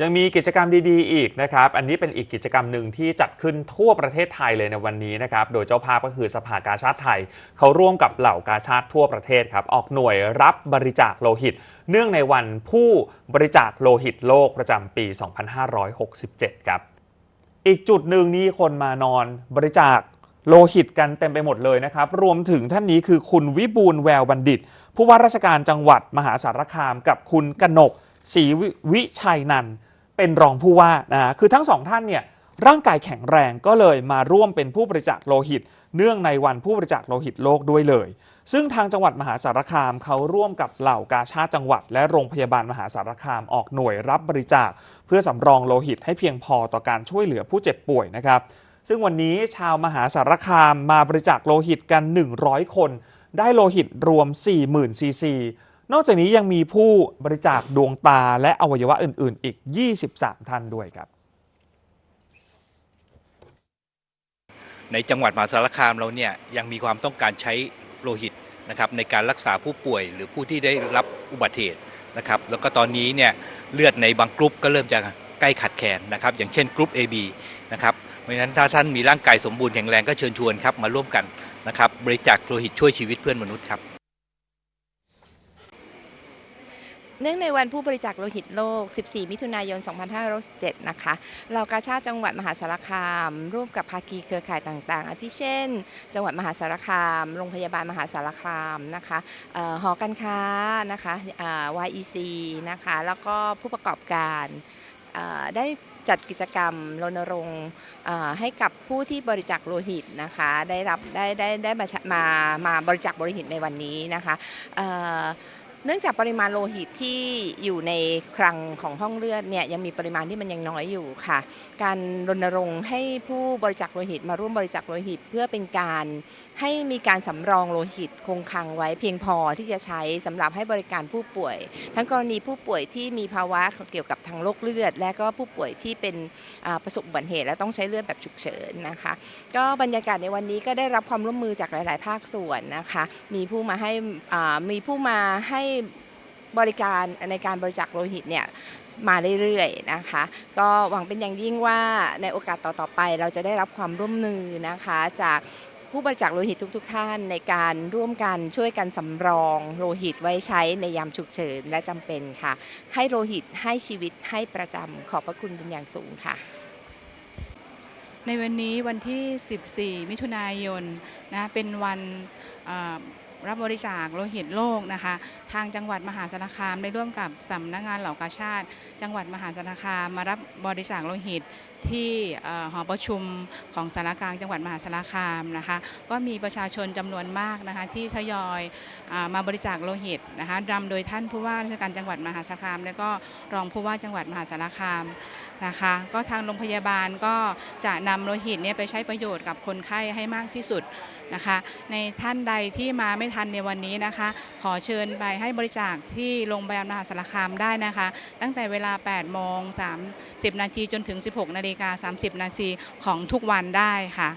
ยังมีกิจกรรมดีๆ อีกนะครับ อันนี้เป็นอีกกิจกรรมหนึ่งที่จัดขึ้นทั่วประเทศไทยเลยในวันนี้นะครับ โดยเจ้าภาพก็คือสภากาชาติไทย เขาร่วมกับเหล่ากาชาติทั่วประเทศครับ ออกหน่วยรับบริจาคโลหิต เนื่องในวันผู้บริจาคโลหิตโลกประจำปี 2567 ครับ อีกจุดหนึ่งนี่คนมานอนบริจาคโลหิตกันเต็มไปหมดเลยนะครับ รวมถึงท่านนี้คือคุณวิบูลแววบัณฑิต ผู้ว่าราชการจังหวัดมหาสารคามกับคุณกนกศรีวิวิชัยนันท์ เป็นรองผู้ว่านะคือทั้งสองท่านเนี่ยร่างกายแข็งแรงก็เลยมาร่วมเป็นผู้บริจาคโลหิต เนื่องในวันผู้บริจาคโลหิตโลกด้วยเลย ซึ่งทางจังหวัดมหาสารคามเขาร่วมกับเหล่ากาชาติจังหวัด และโรงพยาบาลมหาสารคามออกหน่วยรับบริจาค เพื่อสำรองโลหิตให้เพียงพอต่อการช่วยเหลือผู้เจ็บป่วยนะครับ ซึ่งวันนี้ชาวมหาสารคามมาบริจาคโลหิตกัน 100 คน ได้โลหิตรวม 40,000ซีซี นอกจากนี้ยังมีผู้บริจาคดวงตาและอวัยวะอื่น ๆ อีก 23 ท่านด้วยครับ ในจังหวัดมหาสารคามเราเนี่ยยังมีความต้องการใช้โลหิตนะครับในการรักษาผู้ป่วย หรือผู้ที่ได้รับอุบัติเหตุนะครับแล้วก็ตอนนี้เนี่ยเลือดในบางกรุ๊ปก็เริ่มจะใกล้ขาดแคลนนะครับอย่างเช่นกรุ๊ป AB นะครับเพราะฉะนั้นถ้าท่านมีร่างกายสมบูรณ์แข็งแรงก็เชิญชวนครับมาร่วมกันนะครับบริจาคโลหิตช่วยชีวิตเพื่อนมนุษย์ครับ เนื่องในวันผู้บริจาคโลหิตโลก 14 มิถุนายน 2567นะคะเรากาชาติจังหวัดมหาสารคาม ร่วมกับภาคีเครือข่ายต่างๆ อาทิเช่น จังหวัดมหาสารคาม โรงพยาบาลมหาสารคามนะคะออหอการค้านะคะ YEC นะคะ แล้วก็ผู้ประกอบการได้จัดกิจกรรมรณรงค์ให้กับผู้ที่บริจาคโลหิตนะคะ ได้รับได้ได้ได้มามามาบริจาคโลหิตในวันนี้นะคะ เนื่องจากปริมาณโลหิตที่อยู่ในคลังของห้องเลือดเนี่ยยังมีปริมาณที่มันยังน้อยอยู่ค่ะ การรณรงค์ให้ผู้บริจาคโลหิตมาร่วมบริจาคโลหิต เพื่อเป็นการให้มีการสำรองโลหิตคงคลังไว้เพียงพอที่จะใช้สำหรับให้บริการผู้ป่วย ทั้งกรณีผู้ป่วยที่มีภาวะเกี่ยวกับทางโรคเลือด และก็ผู้ป่วยที่เป็นประสบอุบัติเหตุและต้องใช้เลือดแบบฉุกเฉินนะคะ ก็บรรยากาศในวันนี้ก็ได้รับความร่วมมือจากหลาย ๆ ภาคส่วนนะคะ มีผู้มาให้มีผู้มาให้บริการในการบริจาคโลหิตเนี่ยมาเรื่อยๆนะคะ ก็หวังเป็นอย่างยิ่งว่าในโอกาสต่อๆไปเราจะได้รับความร่วมมือนะคะ จากผู้บริจาคโลหิตทุก ๆ ท่านในการร่วมกันช่วยกันสำรองโลหิตไว้ใช้ในยามฉุกเฉินและจำเป็นค่ะ ให้โลหิตให้ชีวิตให้ประจำขอบพระคุณเป็นอย่างสูงค่ะ ในวันนี้วันที่ 14 มิถุนายนนะเป็นวันเรับบริจาคโลหิตโลกนะคะ ทางจังหวัดมหาสารคามได้ร่วมกับสำนักงานเหล่ากาชาติ จังหวัดมหาสารคามมารับบริจาคโลหิต ที่หอประชุมของสารกลางจังหวัดมหาสารคามนะคะก็มีประชาชนจำนวนมากนะคะที่ทยอยมาบริจาคโลหิตนะคะนำโดยท่านผู้ว่าราชการจังหวัดมหาสารคาม และก็รองผู้ว่าจังหวัดมหาสารคามนะคะก็ทางโรงพยาบาลก็จะนำโลหิตเนี่ยไปใช้ประโยชน์กับคนไข้ให้มากที่สุดนะคะในท่านใดที่มาไม่ทันในวันนี้นะคะ ขอเชิญไปให้บริจาคที่โรงพยาบาลมหาสารคามได้นะคะ ตั้งแต่เวลา 8 โมง 30 นาทีจนถึง 16 นาฬินาฬิกา 30 นาทีของทุกวันได้ค่ะ